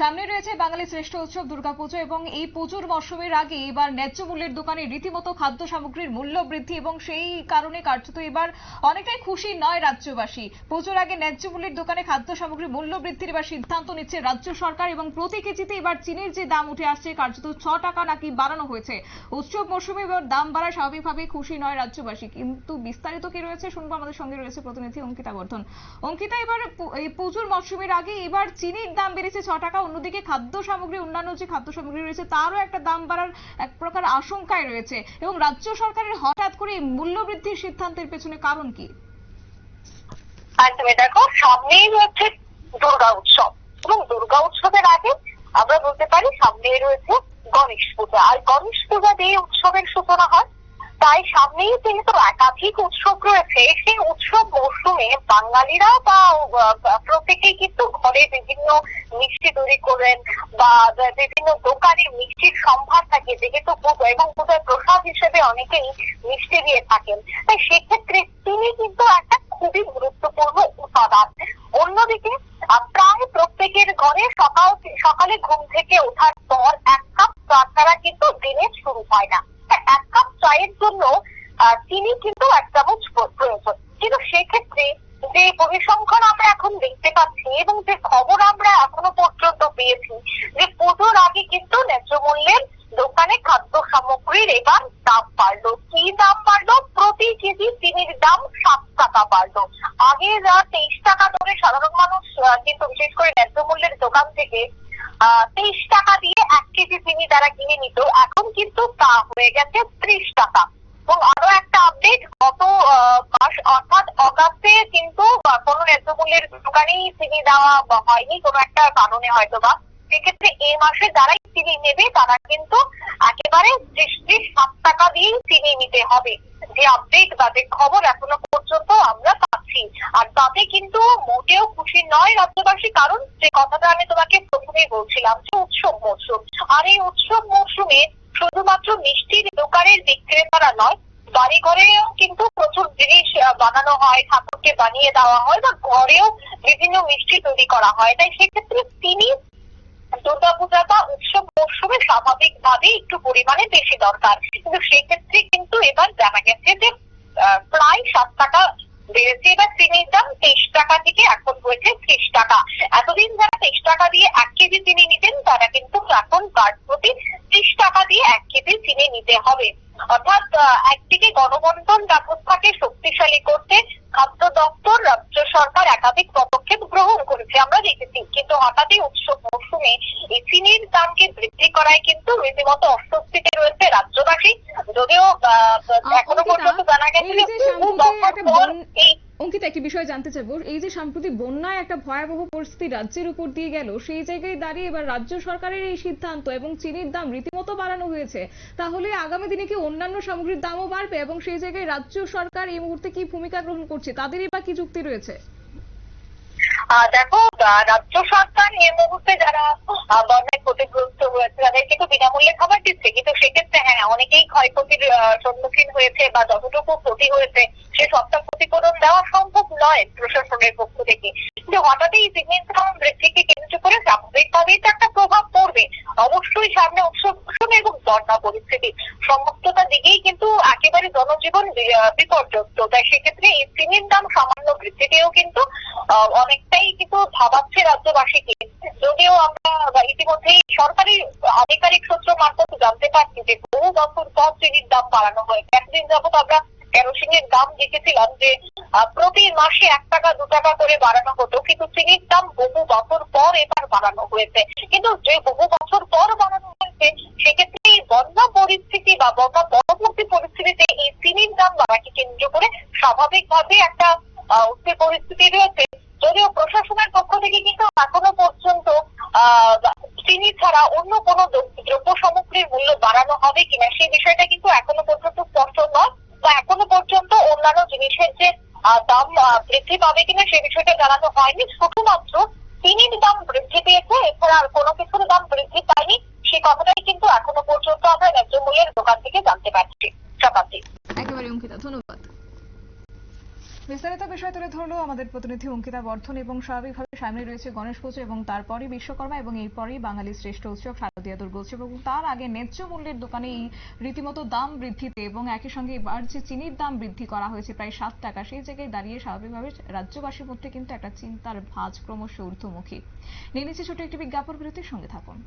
সামনে রয়েছে বাঙালির শ্রেষ্ঠ উৎসব দুর্গাপুজো এবং এই পুজোর মরশুমের আগে এবার ন্যায্য মূল্যের দোকানে রীতিমতো খাদ্য সামগ্রীর মূল্য বৃদ্ধি এবং সেই কারণে কার্যত এবার অনেকটাই খুশি নয় রাজ্যবাসী। পুজোর আগে ন্যায্য মূল্যের দোকানে খাদ্য সামগ্রীর মূল্য বৃদ্ধির এবার সিদ্ধান্ত নিচ্ছে রাজ্য সরকার এবং প্রতি কেজিতে এবার চিনির যে দাম উঠে আসছে, কার্যত ছ টাকা নাকি বাড়ানো হয়েছে। উৎসব মরশুমে এবার দাম বাড়া স্বাভাবিকভাবে খুশি নয় রাজ্যবাসী। কিন্তু বিস্তারিত কি রয়েছে শুনব, আমাদের সঙ্গে রয়েছে প্রতিনিধি অঙ্কিতা বর্ধন। অঙ্কিতা, এবার এই পুজোর মরশুমের আগে এবার চিনির দাম বেড়েছে ছ টাকা অন্যদিকে খাদ্য সামগ্রী অন্যান্য যে খাদ্য সামগ্রী রয়েছে, তারও একটা দাম বাড়ার এক প্রকার আশঙ্কায় রয়েছে। এবং রাজ্য সরকারের হঠাৎ করে মূল্য বৃদ্ধির সিদ্ধান্তের পেছনে কারণ কি? একদমই দেখো সামনেই রয়েছে দুর্গা উৎসব। এবং দুর্গা উৎসবের আগে আমরা বলতে পারি সামনেই রয়েছে গণেশ পূজা। আর গণেশ পূজা দিয়ে উৎসবের সূচনা হয়, তাই সামনেই যেহেতু একাধিক উৎসব রয়েছে, সেই উৎসব মৌসুমে বাঙালিরা বা প্রত্যেকেই কিন্তু ঘরে বিভিন্ন মিষ্টি তৈরি করেন বা বিভিন্ন দোকানে মিষ্টির সম্ভার থাকে, যেহেতু পুজো এবং পূজার প্রসাদ হিসেবে অনেকেই মিষ্টি দিয়ে থাকেন। তাই সেক্ষেত্রে তিনি কিন্তু একটা খুবই গুরুত্বপূর্ণ উপাদান। অন্যদিকে প্রায় প্রত্যেকের ঘরে সকাল, সকালে ঘুম থেকে ওঠার পর এক কাপ চা কিন্তু দিনের শুরু হয় না। এক কাপ চায়ের জন্য চিনি কিন্তু এক চামচ প্রয়োজন। কিন্তু সেক্ষেত্রে যে পরিসংখ্যান আমরা এখন দেখতে পাচ্ছি এবং যে খবর আমরা এখনও পর্যন্ত পেয়েছি, যে পুজোর আগে কিন্তু ন্যায্য মূল্যের দোকানে খাদ্য সামগ্রীর এবার দাম বাড়লো। কি দাম বাড়লো? প্রতি কেজি চিনির দাম সাত টাকা বাড়লো। আগে যা তেইশ টাকা ধরে সাধারণ মানুষ কিন্তু বিশেষ করে ন্যায্য মূল্যের দোকান থেকে তেইশ টাকা দিয়ে এক কেজি চিনি তারা কিনে নিত। এখন কিন্তু তা হয়ে গেছে ত্রিশ টাকা। এবং আরও একটা আপডেট গত মাস অর্থাৎ অগাস্টে কিন্তু কোনো ন্যায্য মূল্যের দোকানেই চিনি দেওয়া হয়নি, কোনো একটা কারণে হয়তো বা সেক্ষেত্রে এই মাসে যারাই চিনি নেবে, তারা কিন্তু একেবারে ত্রিশ সাত টাকা দিয়েই চিনি নিতে হবে। যে আপডেট বা যে খবর এখনও পর্যন্ত আমরা পাচ্ছি। আর তাতে কিন্তু মোটেও খুশি নয় রাজ্যবাসী, কারণ যে কথাটা আমি তোমাকে প্রথমেই বলছিলাম যে উৎসব মরশুম। আর এই উৎসব মরশুমে শুধুমাত্র মিষ্টির দোকানের বিক্রেতারা নয় বাড়ি ঘরেও কিন্তু প্রচুর জিনিস বানানো হয়, ঠাকুরকে বানিয়ে দেওয়া হয় বা ঘরেও বিভিন্ন মিষ্টি তৈরি করা হয়। তাই সেক্ষেত্রে তিনি দুর্গাপূজা বা উৎসব মরশুমে স্বাভাবিক ভাবে একটু পরিমাণে বেশি দরকার। কিন্তু সেক্ষেত্রে কিন্তু এবার জানা গেছে যে প্রায় সাত টাকা বেড়েছে। এবার চিনির দাম তেইশ টাকা থেকে এখন হয়েছে ত্রিশ টাকা। এতদিন যারা তেইশ টাকা দিয়ে এক কেজি চিনি নিতেন, তারা কিন্তু এখন কার্ড প্রতি ত্রিশ টাকা দিয়ে এক কেজি চিনি নিতে হবে। অর্থাৎ একদিকে গণবন্টন ব্যবস্থাকে শক্তিশালী করতে খাদ্য দপ্তর রাজ্য সরকার একাধিক পদক্ষেপ গ্রহণ করেছে আমরা দেখেছি। কিন্তু হঠাৎই উৎসব মৌসুমে চিনির দামকে বৃদ্ধি করায় কিন্তু রীতিমতো অস্বস্তিতে রয়েছে রাজ্যবাসী। যদিও আহ, এখনও পর্যন্ত জানা গেছে বহু বছর পর এই অঙ্কিতা, একটি বিষয় জানতে চাইব। এই যে সাম্প্রতিক বন্যায় একটা ভয়াবহ পরিস্থিতি রাজ্যের উপর দিয়ে গেল, সেই জায়গায় দাঁড়িয়ে এবার রাজ্য সরকারের এই সিদ্ধান্ত এবং চিনির দাম রীতিমতো বাড়ানো হয়েছে। তাহলে আগামী দিনে কি অন্যান্য সামগ্রীর দামও বাড়বে এবং সেই জায়গায় রাজ্য সরকার এই মুহূর্তে কি ভূমিকা গ্রহণ করছে, তাদেরই বা কি যুক্তি রয়েছে? দেখো রাজ্য সরকার এই মুহূর্তে যারা বন্যায় ক্ষতিগ্রস্ত হয়েছে তাদেরকে তো বিনামূল্যে খাবার দিচ্ছে। কিন্তু সেক্ষেত্রে হ্যাঁ অনেকেই ক্ষয়ক্ষতির সম্মুখীন হয়েছে বা যতটুকু ক্ষতি হয়েছে, সে সবটা ক্ষতিপূরণ দেওয়া সম্ভব নয় প্রশাসনের পক্ষ থেকে। কিন্তু হঠাৎই এই দাম বৃদ্ধিকে কেন্দ্র করে স্বাভাবিকভাবেই তো একটা প্রভাব পড়বে। অবশ্যই সামনে উৎসব এবং বন্যা পরিস্থিতি। সমস্তটা দিকেই কিন্তু একেবারে জনজীবন বিপর্যস্ত। তাই সেক্ষেত্রে এই চিনির দাম সামান্য বৃদ্ধিতেও কিন্তু অনেকটাই কিন্তু ভাবাচ্ছে রাজ্যবাসীকে। যদিও আমরা ইতিমধ্যেই সরকারি আধিকারিক সূত্র মারফত জানতে পারছি যে বহু বছর পর চিনির দাম বাড়ানো হয়েছে একদিন যাবত আমরা কেরোসিনের দাম দেখেছিলাম যে প্রতি মাসে এক টাকা, দু টাকা করে বাড়ানো হতো। কিন্তু চিনির দাম বহু বছর পর এবার বাড়ানো হয়েছে। কিন্তু যে বহু বছর পর বাড়ানো হয়েছে, সেক্ষেত্রে বন্যা পরিস্থিতি বা বন্যা পরবর্তী পরিস্থিতিতে এই চিনির দাম বাড়াকে কেন্দ্র করে স্বাভাবিকভাবে একটা উচ্চের পরিস্থিতি রয়েছে। যদিও প্রশাসনের পক্ষ থেকে কিন্তু এখনও পর্যন্ত চিনি ছাড়া অন্য কোনো দ্রব্য সামগ্রীর মূল্য বাড়ানো হবে কিনা সেই বিষয়টা কিন্তু এখনও পর্যন্ত স্পষ্ট নয় বা এখনও পর্যন্ত অন্যান্য জিনিসের যে দাম বৃদ্ধি পাবে কিনা সে বিষয়টা জানানো হয়নি। শুধুমাত্র চিনির দাম বৃদ্ধি পেয়েছে, এছাড়া আর কোনো কিছুর দাম বৃদ্ধি পায়নি। সেই কথাটাই কিন্তু এখনও পর্যন্ত আমরা ন্যায্য মূল্যের দোকান থেকে জানতে পারছি। শতাব্দী। একেবারে অঙ্কিতা, ধন্যবাদ। বিস্তারিত বিষয় তুলে ধরলো আমাদের প্রতিনিধি অঙ্কিতা বর্ধন এবং স্বাভাবিকভাবে সামনে রয়েছে গণেশ পুজো এবং তারপরই বিশ্বকর্মা এবং এরপরই বাঙালির শ্রেষ্ঠ উৎসব শারদীয়া দুর্গোৎসব এবং তার আগে ন্যায্য মূল্যের দোকানে এই রীতিমতো দাম বৃদ্ধিতে এবং একই সঙ্গে এবার যে চিনির দাম বৃদ্ধি করা হয়েছে প্রায় সাত টাকা, সেই জায়গায় দাঁড়িয়ে স্বাভাবিকভাবে রাজ্যবাসীর মধ্যে কিন্তু একটা চিন্তার ভাঁজ ক্রমশ ঊর্ধ্বমুখী। নিয়ে নিচ্ছে ছোট একটি বিজ্ঞাপন বিরতির সঙ্গে থাকুন।